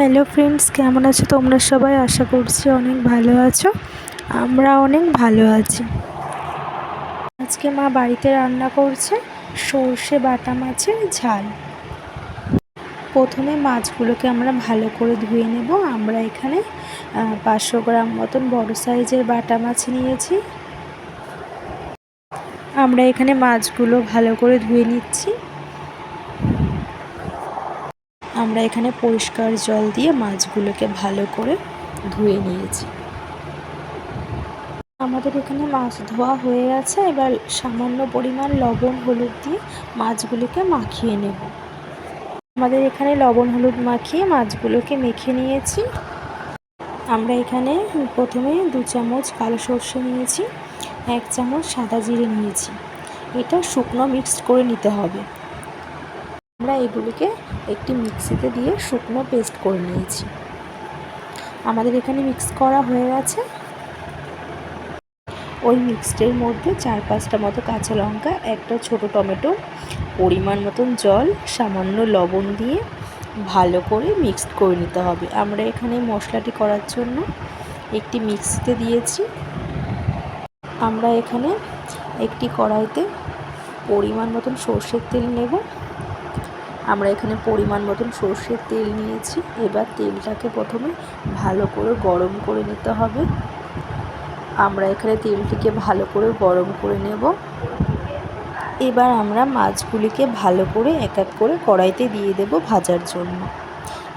Hello friends কেমন আছো তোমরা সবাই? আশা করছি অনেক ভালো আছো। আমরা অনেক ভালো আছি। আজকে মা বাড়িতে রান্না করছে সর্ষে বাটা মাছের ঝাল। প্রথমে মাছগুলোকে আমরা ভালো করে ধুয়ে নেব। আমরা এখানে পাঁচশো গ্রাম মতন বড় সাইজের বাটা মাছ নিয়েছি। আমরা এখানে মাছগুলো ভালো করে ধুয়ে নিচ্ছি। আমরা এখানে পরিষ্কার জল দিয়ে মাছগুলোকে ভালো করে ধুয়ে নিয়েছি। আমাদের এখানে মাছ ধোয়া হয়ে গেছে এবার সামান্য পরিমাণ লবণ, হলুদ দিয়ে মাছগুলিকে মাখিয়ে নেব। আমাদের এখানে লবণ, হলুদ মাখিয়ে মাছগুলোকে মেখে নিয়েছি। আমরা এখানে প্রথমে দু চামচ কালো সর্ষে নিয়েছি, এক চামচ সাদা জিরে নিয়েছি। এটা শুকনো মিক্সড করে নিতে হবে। আমরা এগুলিকে একটি মিক্সিতে দিয়ে শুকনো পেস্ট করে নিয়েছি। আমাদের এখানে মিক্স করা হয়ে গেছে। ওই মিক্সডের মধ্যে চার পাঁচটা মতো কাঁচা লঙ্কা, একটা ছোট টমেটো, পরিমাণ মতন জল, সামান্য লবণ দিয়ে ভালো করে মিক্সড করে নিতে হবে। আমরা এখানে মশলাটি করার জন্য একটি মিক্সিতে দিয়েছি। আমরা এখানে একটি কড়াইতে পরিমাণ মতন সর্ষের তেল নেব। আমরা এখানে পরিমাণ মতন সর্ষের তেল নিয়েছি। এবার তেলটাকে প্রথমে ভালো করে গরম করে নিতে হবে। আমরা এখানে তেলটিকে ভালো করে গরম করে নেব। এবার আমরা মাছগুলিকে ভালো করে এক এক করে কড়াইতে দিয়ে দেব ভাজার জন্য।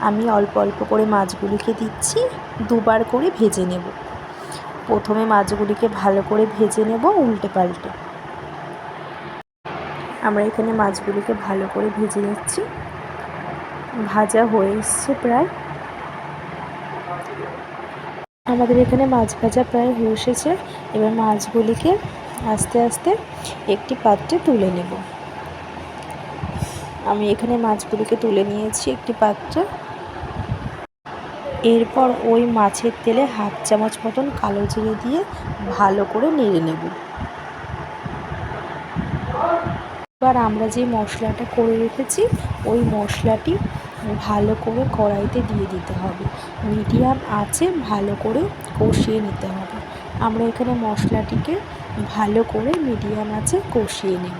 আমি অল্প অল্প করে মাছগুলিকে দিচ্ছি, দুবার করে ভেজে নেব। প্রথমে মাছগুলিকে ভালো করে ভেজে নেব উল্টে পাল্টে। আমরা এখানে মাছগুলিকে ভালো করে ভেজে নিচ্ছি। ভাজা হয়ে এসছে প্রায়। আমাদের এখানে মাছ ভাজা প্রায় হয়ে এসেছে। এবার মাছগুলিকে আস্তে আস্তে একটি পাত্রে তুলে নেব। আমি এখানে মাছগুলিকে তুলে নিয়েছি একটি পাত্রে। এরপর ওই মাছের তেলে হাফ চামচ মতন কালো জিরে দিয়ে ভালো করে নেড়ে নেব। এবার আমরা যে মশলাটা করে রেখেছি, ওই মশলাটি ভালো করে কড়াইতে দিয়ে দিতে হবে। মিডিয়াম আছে ভালো করে কষিয়ে নিতে হবে। আমরা এখানে মশলাটিকে ভালো করে মিডিয়াম আছে কষিয়ে নেব।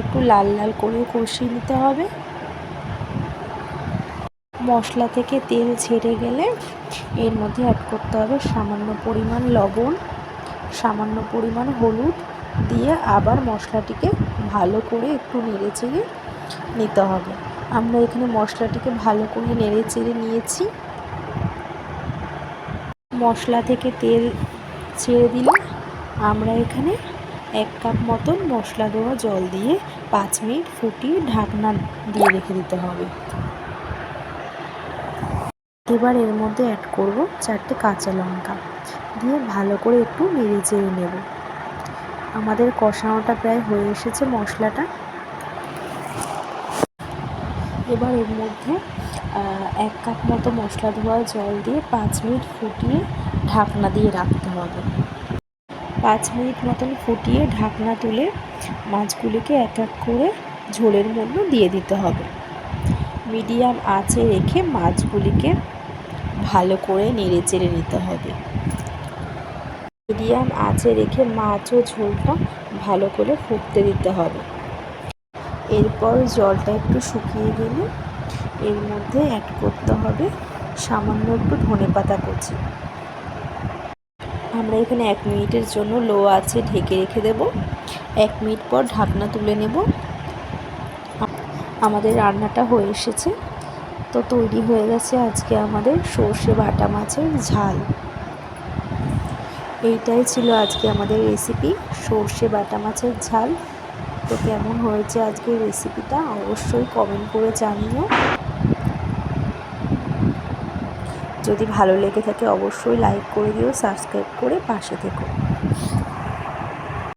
একটু লাল লাল করে কষিয়ে নিতে হবে। মশলা থেকে তেল ছেড়ে গেলে এর মধ্যে অ্যাড করতে হবে সামান্য পরিমাণ লবণ, সামান্য পরিমাণ হলুদ দিয়ে আবার মশলাটিকে ভালো করে একটু নেড়ে চেড়ে নিতে হবে। আমরা এখানে মশলাটিকে ভালো করে নেড়ে চেড়ে নিয়েছি। মশলা থেকে তেল ছেড়ে দিলে আমরা এখানে এক কাপ মতন মশলা দেওয়া জল দিয়ে পাঁচ মিনিট ফুটিয়ে ঢাকনা দিয়ে রেখে দিতে হবে। এবার এর মধ্যে অ্যাড করব চারটে কাঁচা লঙ্কা। দিয়ে ভালো করে একটু নেড়ে চেড়ে নেব। আমাদের কষানোটা প্রায় হয়ে এসেছে মশলাটা। এবার এর মধ্যে এক কাপ মতো মশলা ধোয়া জল দিয়ে পাঁচ মিনিট ফুটিয়ে ঢাকনা দিয়ে রাখতে হবে। পাঁচ মিনিট মতন ফুটিয়ে ঢাকনা তুলে মাছগুলিকে এক এক করে ঝোলের মধ্যে দিয়ে দিতে হবে। মিডিয়াম আঁচে রেখে মাছগুলিকে ভালো করে নেড়ে চেড়ে নিতে হবে। মিডিয়াম আঁচে রেখে মাছ ও ঝোলটা ভালো করে ফুটতে দিতে হবে। এরপর জলটা একটু শুকিয়ে গেলে এর মধ্যে অ্যাড করতে হবে সামান্য একটু ধনে পাতা কুচি। আমরা এখানে এক মিনিটের জন্য লো আছে ঢেকে রেখে দেব। এক মিনিট পর ঢাকনা তুলে নেব। আমাদের রান্নাটা হয়ে এসেছে। তো তৈরি হয়ে গেছে আজকে আমাদের সর্ষে বাটা মাছের ঝাল। এইটাই ছিল আজকে আমাদের রেসিপি সর্ষে বাটা মাছের ঝাল। তো কেমন হয়েছে আজকে রেসিপিটা অবশ্যই কমেন্ট করে জানিও। যদি ভালো লেগে থাকে অবশ্যই লাইক করে দিও সাবস্ক্রাইব করে পাশে থেকো।